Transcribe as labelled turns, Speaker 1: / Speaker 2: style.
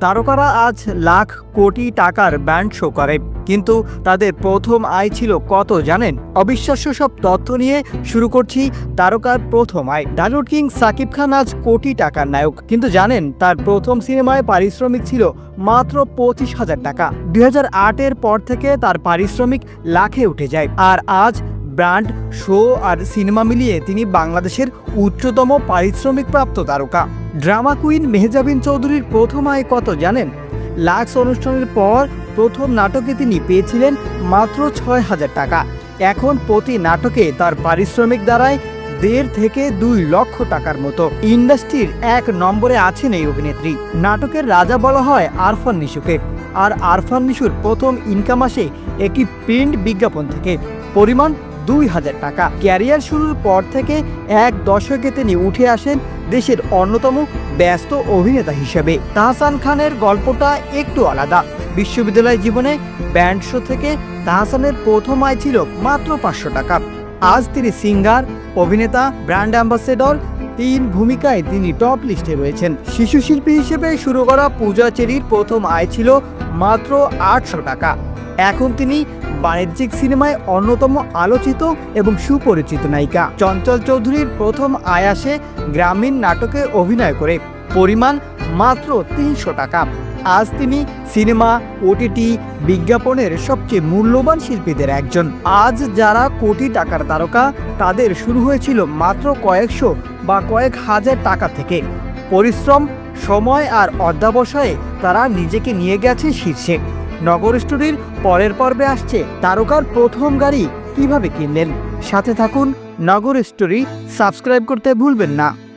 Speaker 1: তারকারা আজ লাখ কোটি টাকার ব্যান্ড শো করে। কিন্তু তাদের প্রথম আয় ছিল কত জানেন? অবিশ্বাস্য সব তথ্য নিয়ে শুরু করছি তারকার প্রথম আয়। ডালিউড কিং সাকিব খান আজ কোটি টাকার নায়ক। কিন্তু জানেন, তার প্রথম সিনেমায় পারিশ্রমিক ছিল মাত্র পঁচিশ হাজার টাকা। দুই হাজার আট এর পর থেকে তার পারিশ্রমিক লাখে উঠে যায়। আর আজ ব্র্যান্ড, শো আর সিনেমা মিলিয়ে তিনি বাংলাদেশের উচ্চতম পারিশ্রমিক প্রাপ্ত তারকা। ড্রামা কুইন মেহজাবিন চৌধুরীর প্রথম আয় কত জানেন? লাক্স অনুষ্ঠানের পর প্রথম নাটকে তিনি পেয়েছিলেন মাত্র ছয় হাজার টাকা। এখন প্রতি নাটকে তার পারিশ্রমিক দাঁড়ায় দেড় থেকে দুই লক্ষ টাকার মতো। ইন্ডাস্ট্রির এক নম্বরে আছেন এই অভিনেত্রী। নাটকের রাজা বলা হয় আরফান নিশুকে। আর আরফান নিশুর প্রথম ইনকাম আসে একটি প্রিন্ট বিজ্ঞাপন থেকে। পরিমাণ দুই হাজার টাকা। ক্যারিয়ার শুরুর পর থেকে এক দশকে তিনি উঠে আসেন দেশের অন্যতম ব্যস্ত অভিনেতা হিসেবে। তাহসান খানের গল্পটা একটু আলাদা। বিশ্ববিদ্যালয় জীবনে ব্যান্ড শো থেকে তাহসানের প্রথম আয় ছিল মাত্র পাঁচশো টাকা। আজ তিনি সিঙ্গার, অভিনেতা, ব্র্যান্ড অ্যাম্বাসেডর তিন ভূমিকায় তিনি টপ লিস্টে রয়েছেন। শিশু শিল্পী হিসেবে শুরু করা পূজা চেরির প্রথম আয় ছিল মাত্র আটশো টাকা। এখন তিনি বাণিজ্যিক সিনেমায় অন্যতম আলোচিত এবং সুপরিচিত নায়িকা। চঞ্চল চৌধুরীর প্রথম আয় আসে গ্রামীণ নাটকে অভিনয় করে। পরিমাণ মাত্র তিনশো টাকা। আজ তিনি সিনেমা ওটিটি বিজ্ঞাপনের সবচেয়ে মূল্যবান শিল্পীদের একজন। আজ যারা কোটি টাকার তারকা, তাদের শুরু হয়েছিল মাত্র কয়েকশো বা কয়েক হাজার টাকা থেকে। পরিশ্রম, সময় আর অধ্যাবসায়ে তারা নিজেকে নিয়ে গেছে শীর্ষে। নগর স্টোরির পরের পর্বে আসছে তারকার প্রথম গাড়ি কীভাবে কিনলেন? সাথে থাকুন নগর স্টোরি সাবস্ক্রাইব করতে ভুলবেন না।